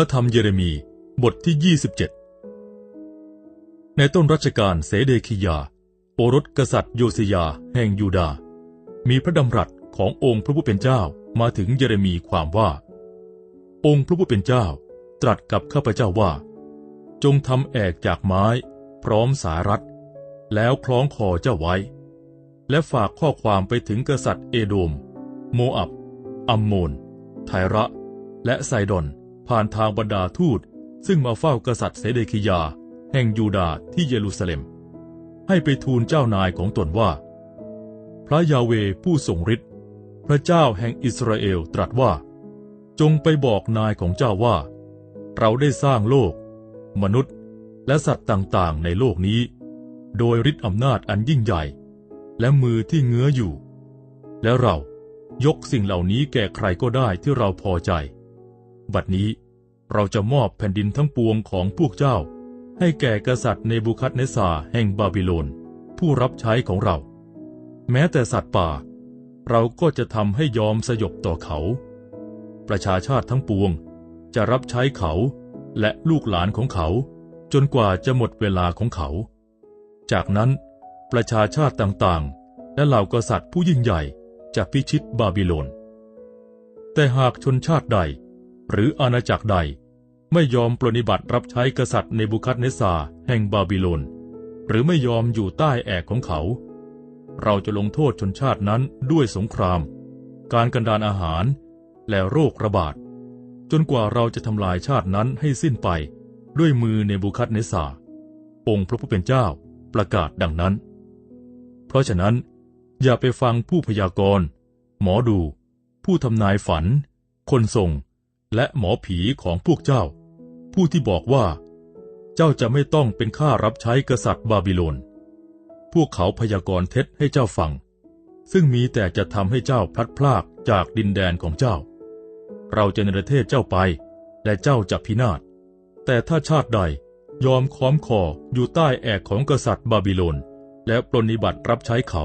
ระธรรมเยเรมีบทที่ 27 ในต้นรัชกาลเสเดคิยา โอรสกษัตริย์โยสิยาแห่งยูดาห์มีพระดำรัสขององค์พระผู้เป็นเจ้ามาถึงเยเรมีความว่า องค์พระผู้เป็นเจ้าตรัสกับข้าพเจ้าว่า จงทำแอกจากไม้ พร้อมสารัดแล้วคล้องคอเจ้าไว้ และฝากข้อความไปถึงกษัตริย์เอโดม โมอับ อัมโมน ไทระ และไซดอน ผ่านทางบรรดาทูต ซึ่งมาเฝ้ากษัตริย์เสเดคิยา แห่งยูดาห์ที่เยรูซาเล็ม ให้ไปทูลเจ้านายของตนว่า พระยาเวผู้ทรงฤทธิ์พระเจ้าแห่งอิสราเอลตรัสว่า จงไปบอกนายของเจ้าว่า เราได้สร้างโลก มนุษย์และสัตว์ต่างๆ ในโลกนี้ โดยฤทธิ์อำนาจอันยิ่งใหญ่ และมือที่เงื้ออยู่ และเรายกสิ่งเหล่านี้แก่ใครก็ได้ที่เราพอใจ บัดนี้ เราจะมอบแผ่นดินทั้งปวงของพวกเจ้า ให้แก่กษัตริย์เนบูคัดเนซาแห่งบาบิโลน ผู้รับใช้ของเรา แม้แต่สัตว์ป่า เราก็จะทำให้ยอมสยบต่อเขา ประชาชาติทั้งปวงจะรับใช้เขาและลูกหลานของเขา จนกว่าจะหมดเวลาของเขา จากนั้นประชาชาติต่างๆ และเหล่ากษัตริย์ผู้ยิ่งใหญ่จะพิชิตบาบิโลน แต่หากชนชาติใด หรืออาณาจักรใด ไม่ยอมปรนิบัติรับใช้กษัตริย์ในบุคัดเนซาแห่งบาบิโลน หรือไม่ยอมอยู่ใต้แอกของเขา เราจะลงโทษชนชาตินั้นด้วยสงคราม การกันดานอาหาร และโรคระบาด จนกว่าเราจะทำลายชาตินั้นให้สิ้นไปด้วยมือในบุคัดเนซาองค์พระผู้เป็นเจ้าประกาศดังนั้น เพราะฉะนั้น อย่าไปฟังผู้พยากรณ์ หมอดู ผู้ทำนายฝัน คนทรง และหมอผีของพวกเจ้า ผู้ที่บอกว่า เจ้าจะไม่ต้องเป็นข้ารับใช้กษัตริย์บาบิโลน พวกเขาพยากรณ์เท็จให้เจ้าฟัง ซึ่งมีแต่จะทำให้เจ้าพลัดพรากจากดินแดนของเจ้า เราจะในประเทศเจ้าไป และเจ้าจะพินาศ แต่ถ้าชาติใดยอมค้อมคออยู่ใต้แอกของกษัตริย์บาบิโลน และปรนนิบัติรับใช้เขา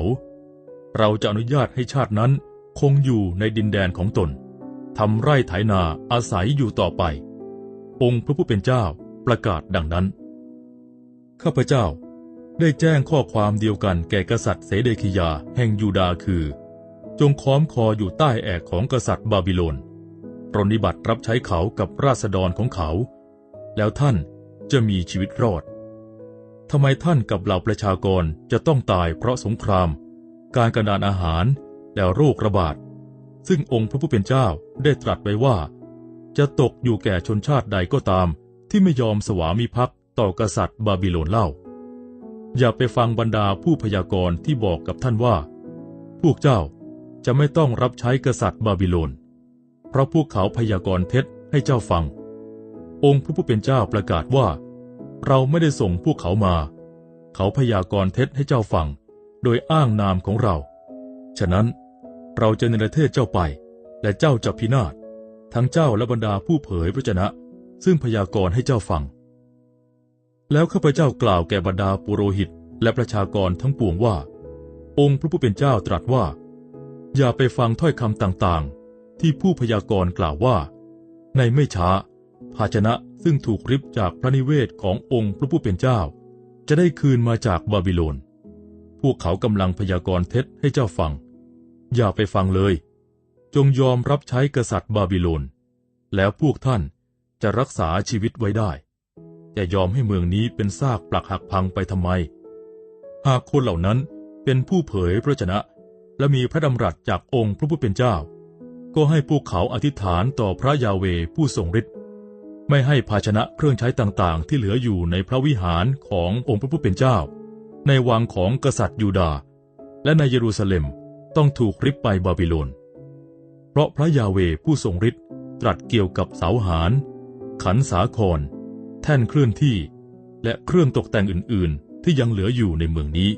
เราจะอนุญาตให้ชาตินั้นคงอยู่ในดินแดนของตนทำไร่ไถนาอาศัยอยู่ต่อไป องค์พระผู้เป็นเจ้าประกาศดังนั้น ข้าพเจ้าได้แจ้งข้อความเดียวกันแก่กษัตริย์เสเดคิยาแห่งยูดาคือ จงค้อมคออยู่ใต้แอกของกษัตริย์บาบิโลนปรนิบัติรับใช้เขากับราษฎรของเขา แล้วท่านจะมีชีวิตรอดทำไมท่านกับเหล่าประชากรจะต้องตายเพราะสงคราม การกระดานอาหารและโรคระบาด ซึ่งองค์พระผู้เป็นเจ้าได้ตรัสไว้ว่า จะตกอยู่แก่ชนชาติใดก็ตาม ที่ไม่ยอมสวามิภักดิ์ต่อกษัตริย์บาบิโลนเล่า อย่าไปฟังบรรดาผู้พยากรณ์ที่บอกกับท่านว่า พวกเจ้าจะไม่ต้องรับใช้กษัตริย์บาบิโลน เพราะพวกเขาพยากรณ์เท็จให้เจ้าฟัง องค์พระผู้เป็นเจ้าประกาศว่า เราไม่ได้ส่งพวกเขามา เขาพยากรณ์เท็จให้เจ้าฟัง โดยอ้างนามของเรา ฉะนั้นเราจะในประเทศเจ้าไป และเจ้าจะพินาศ ทั้งเจ้าและบรรดาผู้เผยพระชนะ ซึ่งพยากรณ์ให้เจ้าฟัง แล้วข้าพเจ้ากล่าวแก่บรรดาปุโรหิตและประชากรทั้งปวงว่า องค์พระผู้เป็นเจ้าตรัสว่า อย่าไปฟังถ้อยคำต่างๆ ที่ผู้พยากรณ์กล่าวว่า ในไม่ช้า ภาชนะซึ่งถูกริบจากพระนิเวศขององค์พระผู้เป็นเจ้า จะได้คืนมาจากบาบิโลน พวกเขากำลังพยากรณ์เท็จให้เจ้าฟัง อย่าไปฟังเลย จงยอมรับใช้กษัตริย์บาบิโลน แล้วพวกท่านจะรักษาชีวิตไว้ได้แต่ยอมให้เมืองนี้เป็นซากปลักหักพังไปทำไม หากคนเหล่านั้นเป็นผู้เผยพระชนะ และมีพระดำรัสจากองค์พระผู้เป็นเจ้า ก็ให้พวกเขาอธิษฐานต่อพระยาเวผู้ทรงฤทธิ์ไม่ให้ภาชนะเครื่องใช้ต่างๆ ที่เหลืออยู่ในพระวิหารขององค์พระผู้เป็นเจ้า ในวังของกษัตริย์ยูดาห์และในเยรูซาเล็มต้องถูกริบไปบาบิโลน เพราะพระยาเวผู้ทรงฤทธิ์ตรัสเกี่ยวกับเสาหารขันสาคร แท่นเคลื่อนที่ และเครื่องตกแต่งอื่น ๆ ที่ยังเหลืออยู่ในเมืองนี้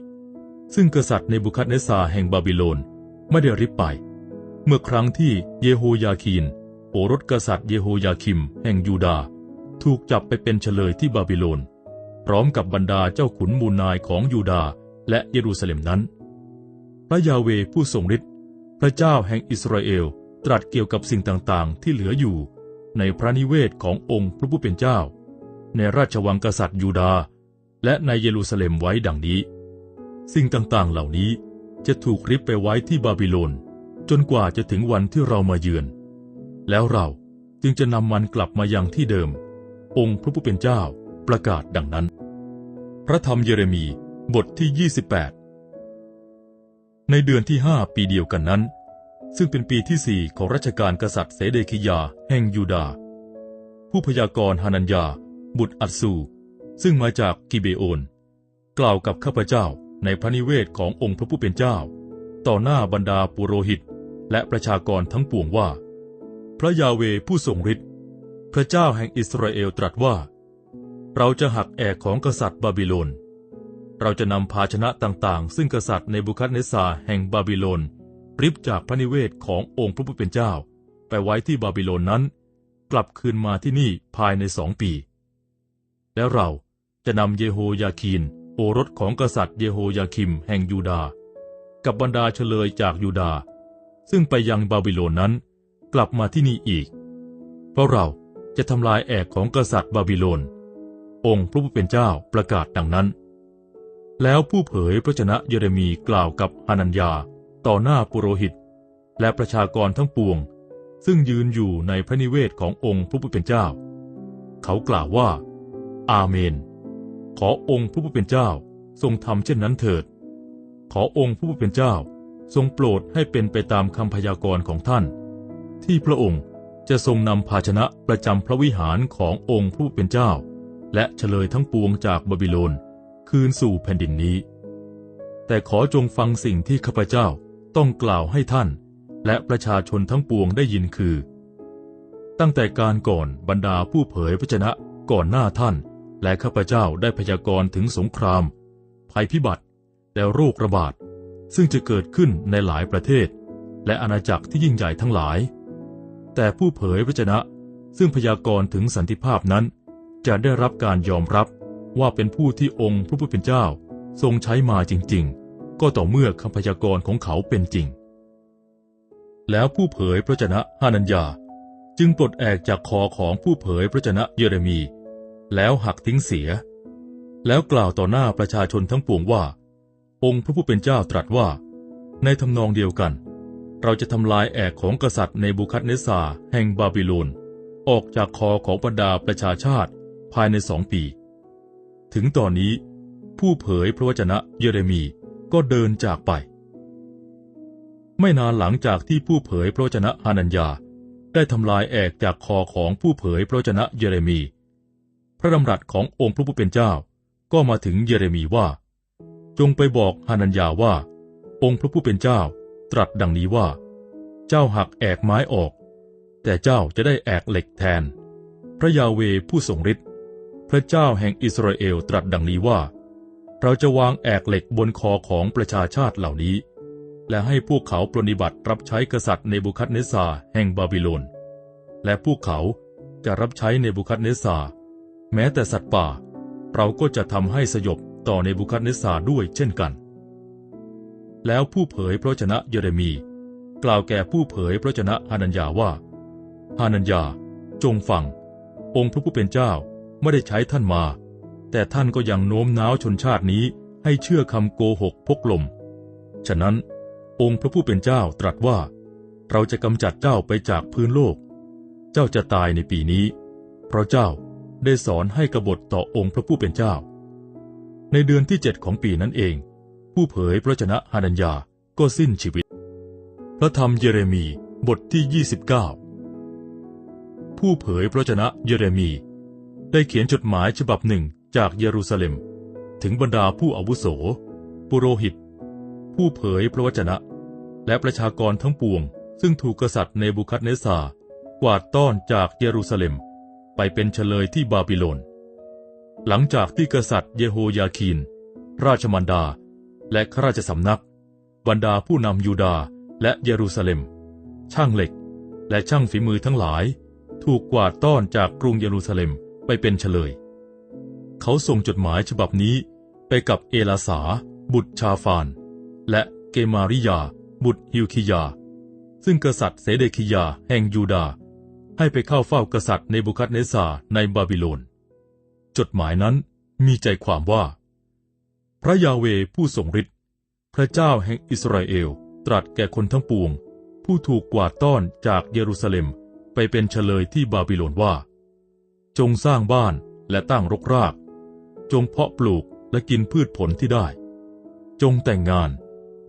ซึ่งกษัตริย์ในบุคัดเนซาแห่งบาบิโลนไม่ได้ริบไป เมื่อครั้งที่เยโฮยาคีนโอรสกษัตริย์เยโฮยาคิม แห่งยูดา ถูกจับไปเป็นเฉลยที่บาบิโลน พร้อมกับบรรดาเจ้าขุนมูลนายของยูดาและเยรูซาเล็มนั้น พระยาเวผู้ทรงฤทธิ์พระเจ้าแห่งอิสราเอล ตรัสเกี่ยวกับสิ่งต่างๆ ที่เหลืออยู่ ในพระนิเวศขององค์พระผู้เป็นเจ้า ในราชวังกษัตริย์ยูดาห์และในเยรูซาเล็มไว้ดังนี้ สิ่งต่างๆเหล่านี้จะถูกริบไปไว้ที่บาบิโลน จนกว่าจะถึงวันที่เรามาเยือน แล้วเราจึงจะนำมันกลับมายังที่เดิม องค์พระผู้เป็นเจ้าประกาศดังนั้น พระธรรมเยเรมีบทที่ 28 ในเดือนที่ห้าปีเดียวกันนั้น ซึ่งเป็นปีที่สี่ของรัชกาลกษัตริย์เสเดคิยา แห่งยูดาห์ผู้พยากรณ์ฮานัญญา บุตรอัตสูซึ่งมาจากกิเบโอน กล่าวกับข้าพเจ้าในพระนิเวศขององค์พระผู้เป็นเจ้า ต่อหน้าบรรดาปุโรหิต และประชากรทั้งปวงว่า พระยาเวผู้ทรงฤทธิ์พระเจ้าแห่งอิสราเอลตรัสว่า เราจะหักแอกของกษัตริย์บาบิโลน เราจะนำภาชนะต่างๆ ซึ่งกษัตริย์ในบุคัดเนซาแห่งบาบิโลน ริบจากพระนิเวศขององค์พระผู้เป็นเจ้า ไปไว้ที่บาบิโลนนั้น กลับคืนมาที่นี่ภายในสองปี แล้วเราจะนำเยโฮยาคีน โอรสของกษัตริย์เยโฮยาคิมแห่งยูดา กับบรรดาเฉลยจากยูดา ซึ่งไปยังบาบิโลนนั้น กลับมาที่นี่อีก เพราะเราจะทำลายแอกของกษัตริย์บาบิโลน องค์พระผู้เป็นเจ้าประกาศดังนั้น แล้วผู้เผยพระชนะเยเรมีกล่าวกับฮานัญญา ต่อหน้าปุโรหิต และประชากรทั้งปวง ซึ่งยืนอยู่ในพระนิเวศขององค์พระผู้เป็นเจ้า เขากล่าวว่า อาเมน ขอองค์พระผู้เป็นเจ้าทรงทำเช่นนั้นเถิด ขอองค์พระผู้เป็นเจ้าทรงโปรดให้เป็นไปตามคำพยากรณ์ของท่าน ที่พระองค์จะทรงนำภาชนะประจำพระวิหารขององค์ผู้เป็นเจ้า และเฉลยทั้งปวงจากบาบิโลน คืนสู่แผ่นดินนี้ แต่ขอจงฟังสิ่งที่ข้าพเจ้า ต้องกล่าวให้ท่าน และประชาชนทั้งปวงได้ยินคือ ตั้งแต่การก่อนบรรดาผู้เผยพระชนะก่อนหน้าท่าน และข้าพเจ้าได้พยากรณ์ถึงสงคราม ภัยพิบัติ และโรคระบาด ซึ่งจะเกิดขึ้นในหลายประเทศ และอาณาจักรที่ยิ่งใหญ่ทั้งหลาย แต่ผู้เผยพระชนะ ซึ่งพยากรณ์ถึงสันติภาพนั้น จะได้รับการยอมรับว่าเป็นผู้ที่องค์พระผู้เป็นเจ้าทรงใช้มาจริง ๆ ก็ต่อเมื่อคำพยากรณ์ของเขาเป็นจริง แล้วผู้เผยพระชนะฮานัญญา จึงปลดแอกจากคอของผู้เผยพระชนะเยเรมี แล้วหักทิ้งเสีย แล้วกล่าวต่อหน้าประชาชนทั้งปวงว่า องค์พระผู้เป็นเจ้าตรัสว่า ในทำนองเดียวกัน เราจะทำลายแอกของกษัตริย์ในบุคัดเนซาแห่งบาบิโลนออกจากคอของบรรดาประชาชาติภายในสองปี ถึงตอนนี้ผู้เผยพระวจนะเยเรมี ก็เดินจากไป ไม่นานหลังจากที่ผู้เผยพระวจนะฮานัญญาได้ทำลายแอกจากคอของผู้เผยพระวจนะเยเรมี พระดำรัสขององค์พระผู้เป็นเจ้าก็มาถึงเยเรมีว่า จงไปบอกฮานัญญาว่า องค์พระผู้เป็นเจ้าตรัสดังนี้ว่า เจ้าหักแอกไม้ออก แต่เจ้าจะได้แอกเหล็กแทน พระยาเวผู้ทรงฤทธิ์พระเจ้าแห่งอิสราเอลตรัสดังนี้ว่า เราจะวางแอกเหล็กบนคอของประชาชาติเหล่านี้ และให้พวกเขาปรนิบัติรับใช้กษัตริย์ในบุคัดเนซาแห่งบาบิโลน และพวกเขาจะรับใช้ในบุคัดเนซาแม้แต่สัตว์ป่า เราก็จะทำให้สยบต่อในบุคัดเนซาด้วยเช่นกัน แล้วผู้เผยพระชนะเยเรมี กล่าวแก่ผู้เผยพระชนะฮานัญญาว่าฮานัญญาจงฟัง องค์พระผู้เป็นเจ้าไม่ได้ใช้ท่านมา แต่ท่านก็ยังโน้มน้าวชนชาตินี้ให้เชื่อคำโกหกพกลม ฉะนั้น องค์พระผู้เป็นเจ้าตรัสว่า เราจะกำจัดเจ้าไปจากพื้นโลก เจ้าจะตายในปีนี้ เพราะเจ้าได้สอนให้กบฏต่อองค์พระผู้เป็นเจ้า ในเดือนที่เจ็ดของปีนั้นเอง ผู้เผยพระชนะฮานัญญาก็สิ้นชีวิต พระธรรมเยเรมีบทที่ 29 ผู้เผยพระชนะเยเรมี ได้เขียนจดหมายฉบับหนึ่ง จากเยรูซาเล็ม ถึงบรรดาผู้อาวุโส ปุโรหิต ผู้เผยพระวจนะ และประชากรทั้งปวง ซึ่งถูกกษัตริย์เนบูคัดเนซากวาดต้อนจากเยรูซาเล็ม ไปเป็นเฉลยที่บาบิโลน หลังจากที่กษัตริย์เยโฮยาคีน ราชมันดา และข้าราชสำนัก บรรดาผู้นำยูดาและเยรูซาเล็ม ช่างเหล็ก และช่างฝีมือทั้งหลาย ถูกกวาดต้อนจากกรุงเยรูซาเล็มไปเป็นเฉลย เขาส่งจดหมายฉบับนี้ไปกับเอลาสา บุตรชาฟาน และเกมาริยา บุตรฮิวคิยา ซึ่งกษัตริย์เสเดคิยาแห่งยูดา ให้ไปเข้าเฝ้ากษัตริย์ในบุคัดเนซาในบาบิโลน จดหมายนั้นมีใจความว่า พระยาเวผู้ทรงฤทธิ์พระเจ้าแห่งอิสราเอลตรัสแก่คนทั้งปวง ผู้ถูกกวาดต้อนจากเยรูซาเล็มไปเป็นเฉลยที่บาบิโลนว่า จงสร้างบ้านและตั้งรกราก จงเพาะปลูกและกินพืชผลที่ได้ จงแต่งงาน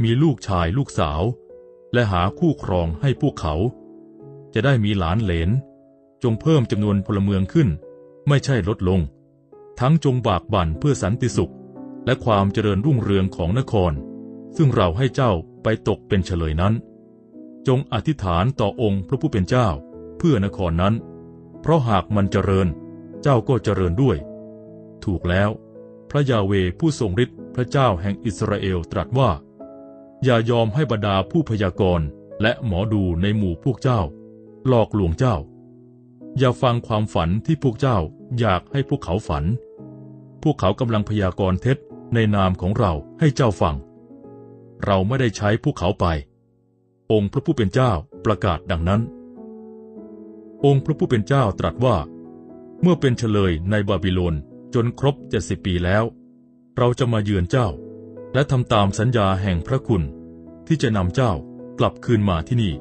มีลูกชายลูกสาว และหาคู่ครองให้พวกเขา จะได้มีหลานเหลน จงเพิ่มจำนวนพลเมืองขึ้น ไม่ใช่ลดลง ทั้งจงบากบั่นเพื่อสันติสุข และความเจริญรุ่งเรืองของนคร ซึ่งเราให้เจ้าไปตกเป็นเฉลยนั้น จงอธิษฐานต่อองค์พระผู้เป็นเจ้า เพื่อนครนั้น เพราะหากมันเจริญ เจ้าก็เจริญด้วย ถูกแล้ว พระยาเวผู้ทรงฤทธิ์พระเจ้าแห่งอิสราเอลตรัสว่า อย่ายอมให้บรรดาผู้พยากรณ์และหมอดูในหมู่พวกเจ้า หลอกลวงเจ้า อย่าฟังความฝันที่พวกเจ้าอยากให้พวกเขาฝัน พวกเขากำลังพยากรณ์เท็จในนามของเราให้เจ้าฟัง เราไม่ได้ใช้พวกเขาไป องค์พระผู้เป็นเจ้าประกาศดังนั้น องค์พระผู้เป็นเจ้าตรัสว่า เมื่อเป็นเฉลยในบาบิโลน จนครบเจ็ดสิบปีแล้ว เราจะมาเยือนเจ้า และทำตามสัญญาแห่งพระคุณ ที่จะนำเจ้ากลับคืนมาที่นี่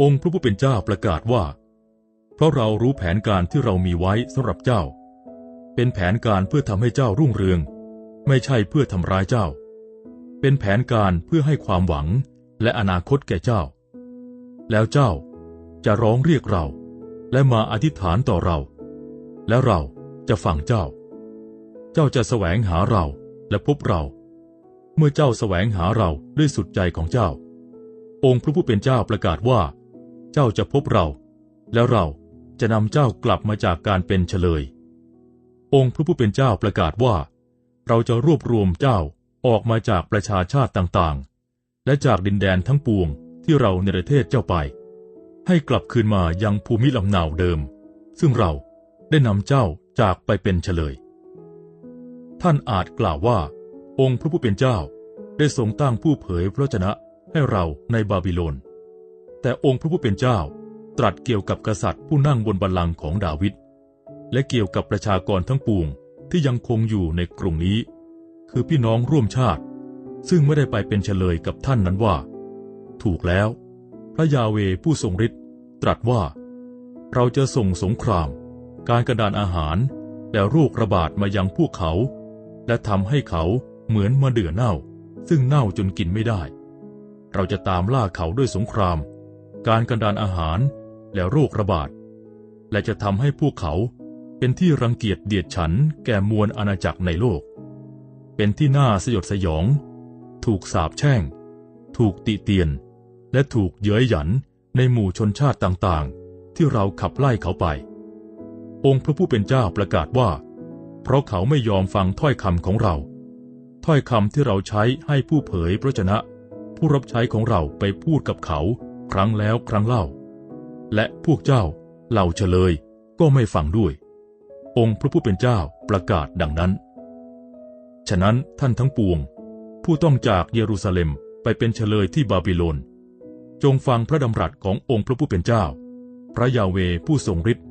องค์พระผู้เป็นเจ้าประกาศว่า เพราะเรารู้แผนการที่เรามีไว้สำหรับเจ้า เป็นแผนการเพื่อทำให้เจ้ารุ่งเรือง ไม่ใช่เพื่อทำร้ายเจ้า เป็นแผนการเพื่อให้ความหวังและอนาคตแก่เจ้า แล้วเจ้าจะร้องเรียกเรา และมาอธิษฐานต่อเรา แล้วเรา จะฟังเจ้า เจ้าจะแสวงหาเราและพบเรา เมื่อเจ้าแสวงหาเราด้วยสุดใจของเจ้า องค์พระผู้เป็นเจ้าประกาศว่า เจ้าจะพบเรา แล้วเราจะนำเจ้ากลับมาจากการเป็นเฉลย องค์พระผู้เป็นเจ้าประกาศว่า เราจะรวบรวมเจ้าออกมาจากประชาชาติต่างๆ และจากดินแดนทั้งปวงที่เราในประเทศเจ้าไป ให้กลับคืนมายังภูมิลำเนาเดิม ซึ่งเราได้นำเจ้า จากไปเป็นเฉลย ท่านอาจกล่าวว่า องค์พระผู้เป็นเจ้าได้ทรงตั้งผู้เผยพระชนะให้เราในบาบิโลน แต่องค์พระผู้เป็นเจ้าตรัสเกี่ยวกับกษัตริย์ผู้นั่งบนบัลลังก์ของดาวิด และเกี่ยวกับประชากรทั้งปวงที่ยังคงอยู่ในกรุงนี้ คือพี่น้องร่วมชาติ ซึ่งไม่ได้ไปเป็นเฉลยกับท่านนั้นว่า ถูกแล้ว พระยาเวผู้ทรงฤทธิ์ตรัสว่า เราจะส่งสงคราม การกระดานอาหารและโรคระบาดมายังพวกเขา และทำให้เขาเหมือนมาเดือเน่า ซึ่งเน่าจนกินไม่ได้ เราจะตามล่าเขาด้วยสงคราม การกระดานอาหารและโรคระบาด และจะทำให้พวกเขาเป็นที่รังเกียจเดียดฉันแก่มวลอาณาจักรในโลก เป็นที่น่าสยดสยอง ถูกสาปแช่ง ถูกติเตียน และถูกเย้ยหยันในหมู่ชนชาติต่างๆ ที่เราขับไล่เขาไป องค์พระผู้เป็นเจ้าประกาศว่า เพราะเขาไม่ยอมฟังถ้อยคำของเรา ถ้อยคำที่เราใช้ให้ผู้เผยพระชนะ ผู้รับใช้ของเราไปพูดกับเขา ครั้งแล้วครั้งเล่า และพวกเจ้าเหล่าเฉลยก็ไม่ฟังด้วย องค์พระผู้เป็นเจ้าประกาศดังนั้น ฉะนั้นท่านทั้งปวง ผู้ต้องจากเยรูซาเล็มไปเป็นเฉลยที่บาบิโลนจงฟังพระดำรัสขององค์พระผู้เป็นเจ้า พระยาเวผู้ทรงฤทธิ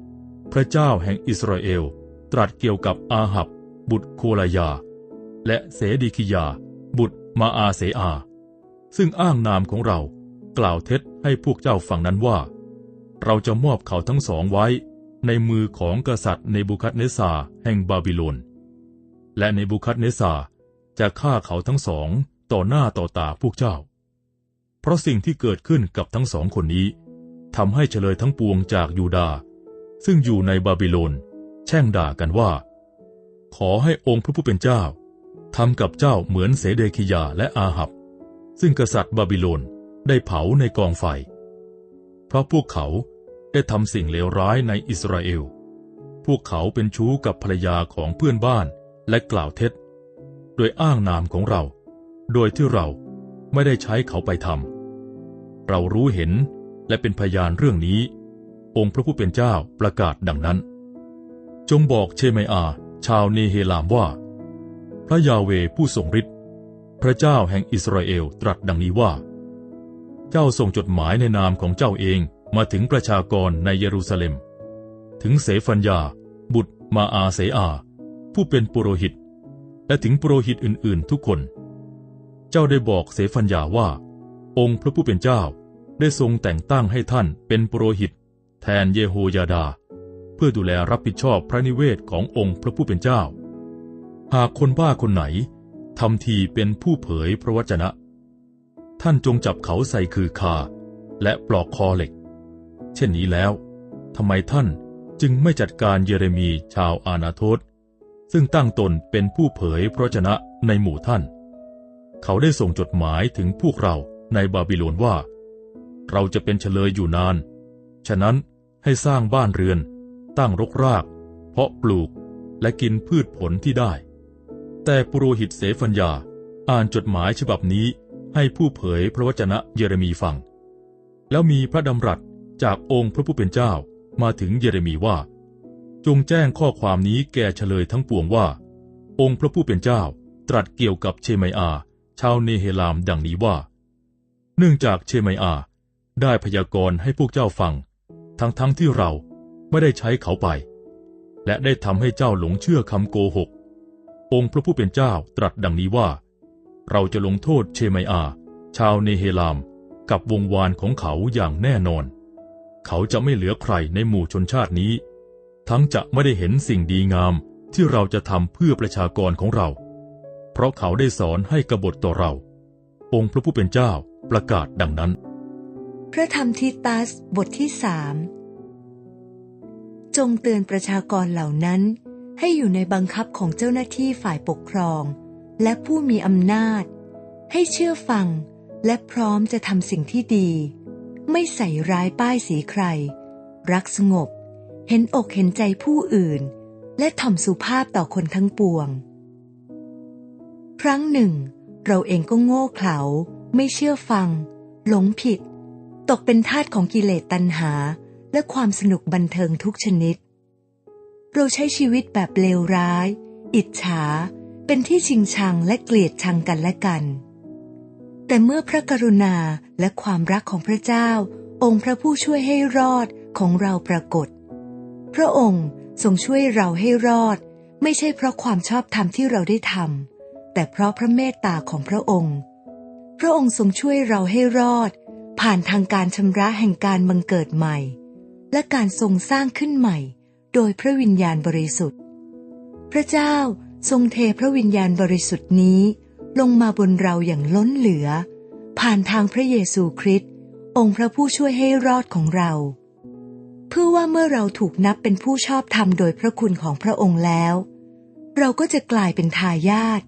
พระเจ้าแห่งอิสราเอล ตรัสเกี่ยวกับอาหับ บุตรโคลายา และเสดีกิยา บุตรมาอาเสอา ซึ่งอ้างนามของเรา กล่าวเท็จให้พวกเจ้าฟังนั้นว่า เราจะมอบเขาทั้งสองไว้ ในมือของกษัตริย์ในบุคัดเนซาแห่งบาบิโลน และในบุคัดเนซาจะฆ่าเขาทั้งสองต่อหน้าต่อตาพวกเจ้า เพราะสิ่งที่เกิดขึ้นกับทั้งสองคนนี้ทำให้เฉลยทั้งปวงจากยูดาห์ ซึ่งอยู่ในบาบิโลน แช่งด่ากันว่า ขอให้องค์พระผู้เป็นเจ้าทำกับเจ้าเหมือนเสเดคิยาและอาหับ ซึ่งกษัตริย์บาบิโลนได้เผาในกองไฟ เพราะพวกเขาได้ทำสิ่งเลวร้ายในอิสราเอล พวกเขาเป็นชู้กับภรรยาของเพื่อนบ้านและกล่าวเท็จ โดยอ้างนามของเรา โดยที่เราไม่ได้ใช้เขาไปทำเรารู้เห็นและเป็นพยานเรื่องนี้ องค์พระผู้เป็นเจ้าประกาศดังนั้น จงบอกเชเมอา ชาวเนเฮลามว่า พระยาเวผู้ทรงฤทธิ์พระเจ้าแห่งอิสราเอลตรัสดังนี้ว่า เจ้าส่งจดหมายในนามของเจ้าเองมาถึงประชากรในเยรูซาเล็ม ถึงเสฟัญญา บุตรมาอาเสอา ผู้เป็นปุโรหิต และถึงปุโรหิตอื่น ๆ ทุกคน เจ้าได้บอกเสฟัญญาว่า องค์พระผู้เป็นเจ้าได้ทรงแต่งตั้งให้ท่านเป็นปุโรหิต แทนเยโฮยาดา เพื่อดูแลรับผิดชอบพระนิเวศขององค์พระผู้เป็นเจ้า หากคนบ้าคนไหนทำทีเป็นผู้เผยพระวจนะ ท่านจงจับเขาใส่คือคา และปลอกคอเหล็ก เช่นนี้แล้วทำไมท่านจึงไม่จัดการเยเรมีชาวอานาโทษซึ่งตั้งตนเป็นผู้เผยพระวจนะในหมู่ท่าน เขาได้ส่งจดหมายถึงพวกเราในบาบิโลนว่า เราจะเป็นเฉลยอยู่นาน ฉะนั้น ให้สร้างบ้านเรือน ตั้งรกราก เพาะปลูกและกินพืชผลที่ได้ แต่ปุโรหิตเสฟัญญาอ่านจดหมายฉบับนี้ให้ผู้เผยพระวจนะเยเรมีฟัง แล้วมีพระดำรัสจากองค์พระผู้เป็นเจ้ามาถึงเยเรมีว่า จงแจ้งข้อความนี้แก่เฉลยทั้งปวงว่า องค์พระผู้เป็นเจ้าตรัสเกี่ยวกับเชมัยอา ชาวเนเฮลามดังนี้ว่า เนื่องจากเชมัยอา ได้พยากรณ์ให้พวกเจ้าฟัง ทั้งๆทที่เราไม่ได้ใช้เขาไป และได้ทำให้เจ้าหลงเชื่อคำโกหก องค์พระผู้เป็นเจ้าตรัสดังนี้ว่า เราจะลงโทษเชมัยอา ชาวเนเฮลาม กับวงวานของเขาอย่างแน่นอน เขาจะไม่เหลือใครในหมู่ชนชาตินี้ ทั้งจะไม่ได้เห็นสิ่งดีงามที่เราจะทำเพื่อประชากรของเรา เพราะเขาได้สอนให้กบฏต่อเรา องค์พระผู้เป็นเจ้าประกาศดังนั้น พระธรรมทิตัสบทที่สามจงเตือนประชากรเหล่านั้น ให้อยู่ในบังคับของเจ้าหน้าที่ฝ่ายปกครอง และผู้มีอำนาจ ให้เชื่อฟัง และพร้อมจะทำสิ่งที่ดี ไม่ใส่ร้ายป้ายสีใคร รักสงบ เห็นอกเห็นใจผู้อื่น และถ่อมสุภาพต่อคนทั้งปวง ครั้งหนึ่ง เราเองก็โง่เขลาไม่เชื่อฟัง หลงผิด ตกเป็นทาสของกิเลสตัณหา และความสนุกบันเทิงทุกชนิด เราใช้ชีวิตแบบเลวร้าย อิจฉา เป็นที่ชิงชังและเกลียดชังกันและกัน แต่เมื่อพระกรุณาและความรักของพระเจ้า องค์พระผู้ช่วยให้รอดของเราปรากฏ พระองค์ทรงช่วยเราให้รอด ไม่ใช่เพราะความชอบธรรมที่เราได้ทำแต่เพราะพระเมตตาของพระองค์ พระองค์ทรงช่วยเราให้รอด ผ่านทางการชำระแห่งการบังเกิดใหม่ และการทรงสร้างขึ้นใหม่ โดยพระวิญญาณบริสุทธิ์ พระเจ้าทรงเทพระวิญญาณบริสุทธิ์นี้ ลงมาบนเราอย่างล้นเหลือ ผ่านทางพระเยซูคริสต์องค์พระผู้ช่วยให้รอดของเรา เพื่อว่าเมื่อเราถูกนับเป็นผู้ชอบธรรมโดยพระคุณของพระองค์แล้ว เราก็จะกลายเป็นทายาท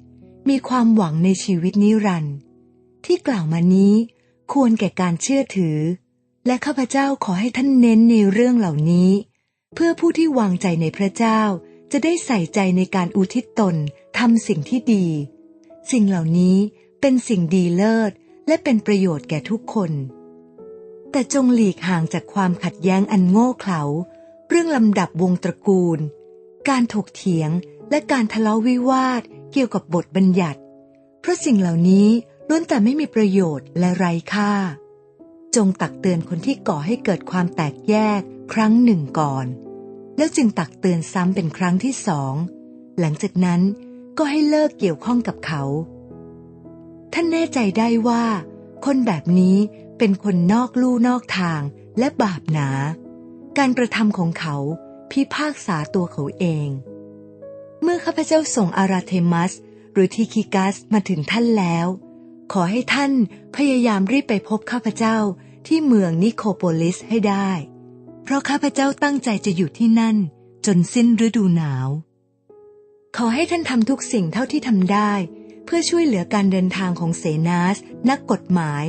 มีความหวังในชีวิตนิรันดร์ที่กล่าวมานี้ ควรแก่การเชื่อถือ และข้าพเจ้าขอให้ท่านเน้นในเรื่องเหล่านี้ เพื่อผู้ที่วางใจในพระเจ้า จะได้ใส่ใจในการอุทิศตนทำสิ่งที่ดี สิ่งเหล่านี้เป็นสิ่งดีเลิศ และเป็นประโยชน์แก่ทุกคน แต่จงหลีกห่างจากความขัดแย้งอันโง่เขลาเรื่องลำดับวงตระกูล การถกเถียงและการทะเลาะวิวาทเกี่ยวกับบทบัญญัติ เพราะสิ่งเหล่านี้ ล้วนแต่ไม่มีประโยชน์และไร้ค่า จงตักเตือนคนที่ก่อให้เกิดความแตกแยกครั้งหนึ่งก่อน แล้วจึงตักเตือนซ้ำเป็นครั้งที่สอง หลังจากนั้นก็ให้เลิกเกี่ยวข้องกับเขา ท่านแน่ใจได้ว่า คนแบบนี้เป็นคนนอกลู่นอกทางและบาปหนา การกระทำของเขาพิพากษาตัวเขาเอง เมื่อข้าพเจ้าส่งอาราเทมัส หรือทีคิกัสมาถึงท่านแล้ว ขอให้ท่านพยายามรีบไปพบข้าพเจ้าที่เมืองนิโคโปลิสให้ได้ เพราะข้าพเจ้าตั้งใจจะอยู่ที่นั่น จนสิ้นฤดูหนาว ขอให้ท่านทำทุกสิ่งเท่าที่ทำได้ เพื่อช่วยเหลือการเดินทางของเซนาส นักกฎหมาย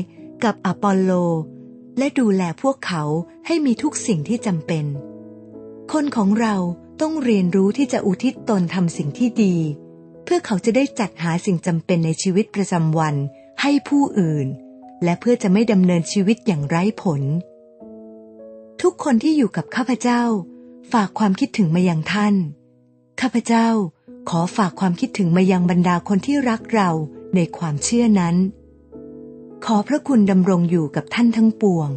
กับอปอลโล และดูแลพวกเขาให้มีทุกสิ่งที่จำเป็น คนของเราต้องเรียนรู้ที่จะอุทิศตนทำสิ่งที่ดี เพื่อเขาจะได้จัดหาสิ่งจำเป็นในชีวิตประจำวัน ให้ผู้อื่น และเพื่อจะไม่ดำเนินชีวิตอย่างไร้ผล ทุกคนที่อยู่กับข้าพเจ้า ฝากความคิดถึงมายังท่าน ข้าพเจ้าขอฝากความคิดถึงมายังบรรดาคนที่รักเราในความเชื่อนั้น ขอพระคุณดำรงอยู่กับท่านทั้งปวง